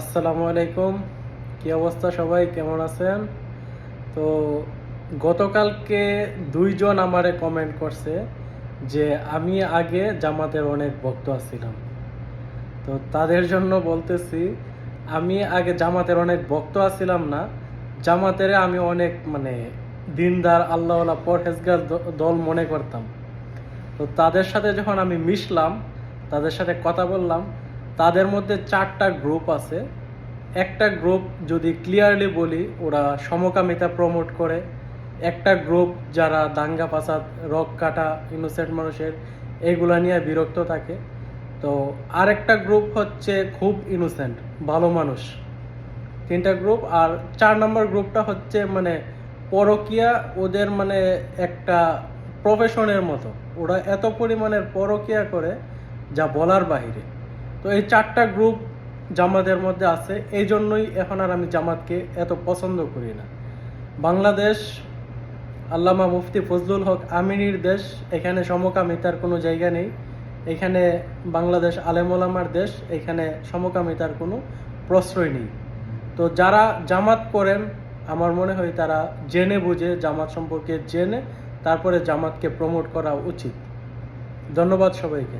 আসসালামু আলাইকুম। কি অবস্থা সবাই? কেমন আছেন? তো গতকালকে দুইজন আমারে কমেন্ট করছে যে আমি আগে জামাতের অনেক ভক্ত ছিলাম তো তাদের জন্য বলতেছি, আমি আগে জামাতের অনেক ভক্ত ছিলাম না। জামাতের আমি অনেক মানে দিনদার, আল্লাহওয়ালা, পরহেজগার দল মনে করতাম। তো তাদের সাথে যখন আমি মিশলাম, তাদের সাথে কথা বললাম তাদের মধ্যে চারটা গ্রুপ আছে। একটা গ্রুপ যদি ক্লিয়ারলি বলি, ওরা সমকামিতা প্রমোট করে। একটা গ্রুপ যারা দাঙ্গা ফাসাদ, রক কাটা ইনোসেন্ট মানুষের এইগুলা নিয়ে বিরক্ত থাকে। তো আরেকটা গ্রুপ হচ্ছে খুব ইনোসেন্ট ভালো মানুষ। তিনটা গ্রুপ আর চার নম্বর গ্রুপটা হচ্ছে মানে পরকিয়া, ওদের মানে একটা প্রফেশনের মতো। ওরা এত পরিমাণের পরকিয়া করে যা বলার বাহিরে। তো এই চারটা গ্রুপ জামাতের মধ্যে আছে। এই জন্যই এখন আর আমি জামাতকে এত পছন্দ করি না। বাংলাদেশ, আল্লামা মুফতি ফজলুল হক আমিনীর দেশ। এখানে সমকামিতার কোনো জায়গা নেই। এখানে বাংলাদেশ আলেমোলামার দেশ। এখানে সমকামিতার কোনো প্রশ্রয় নেই। তো যারা জামাত করেন, আমার মনে হয় তারা জেনে বুঝে জামাত সম্পর্কে জেনে তারপরে জামাতকে প্রমোট করা উচিত। ধন্যবাদ সবাইকে।